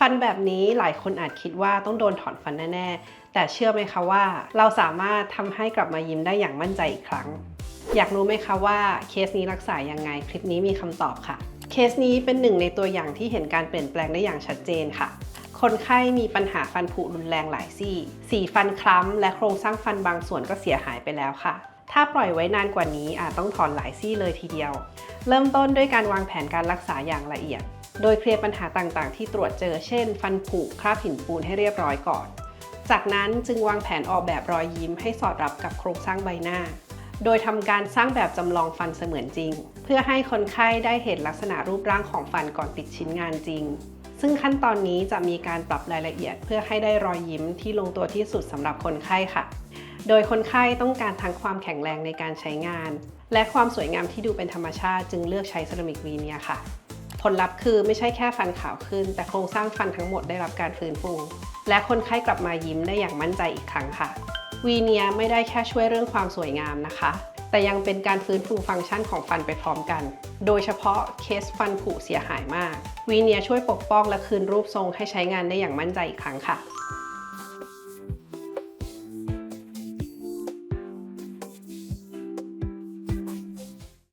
ฟันแบบนี้หลายคนอาจคิดว่าต้องโดนถอนฟันแน่ๆ แต่เชื่อไหมคะว่า เราสามารถทำให้กลับมายิ้มได้อย่างมั่นใจอีกครั้ง อยากรู้ไหมคะว่าเคสนี้รักษายังไง คลิปนี้มีคำตอบค่ะ เคสนี้เป็นหนึ่งในตัวอย่างที่เห็นการเปลี่ยนแปลงได้อย่างชัดเจนค่ะ คนไข้มีปัญหาฟันผุรุนแรงหลายซี่ สีฟันคล้ำและโครงสร้างฟันบางส่วนก็เสียหายไปแล้วค่ะถ้าปล่อยไว้นานกว่านี้อาจต้องถอนหลายซี่เลยทีเดียว เริ่มต้นด้วยการวางแผนการรักษาอย่างละเอียด โดยเคลียร์ปัญหาต่างๆ ที่ตรวจเจอ เช่น ฟันผุคราบหินปูนให้เรียบร้อยก่อน จากนั้นจึงวางแผนออกแบบรอยยิ้มให้สอดรับกับโครงสร้างใบหน้า โดยทำการสร้างแบบจำลองฟันเสมือนจริง เพื่อให้คนไข้ได้เห็นลักษณะรูปร่างของฟันก่อนติดชิ้นงานจริง ซึ่งขั้นตอนนี้จะมีการปรับรายละเอียด เพื่อให้ได้รอยยิ้มที่ลงตัวที่สุดสำหรับคนไข้ค่ะ โดยคนไข้ต้องการทั้งความแข็งแรงในการใช้งาน และความสวยงามที่ดูเป็นธรรมชาติจึงเลือกใช้เซรามิกวีเนียค่ะ ผลลัพธ์คือไม่ใช่แค่ฟันขาวขึ้น แต่โครงสร้างฟันทั้งหมดได้รับการฟื้นฟู และคนไข้กลับมายิ้มได้อย่างมั่นใจอีกครั้งค่ะ วีเนียไม่ได้แค่ช่วยเรื่องความสวยงามนะคะ แต่ยังเป็นการฟื้นฟูฟังก์ชันของฟันไปพร้อมกัน โดยเฉพาะเคสฟันผุเสียหายมาก วีเนียช่วยปกป้องและคืนรูปทรงให้ใช้งานได้อย่างมั่นใจอีกครั้งค่ะ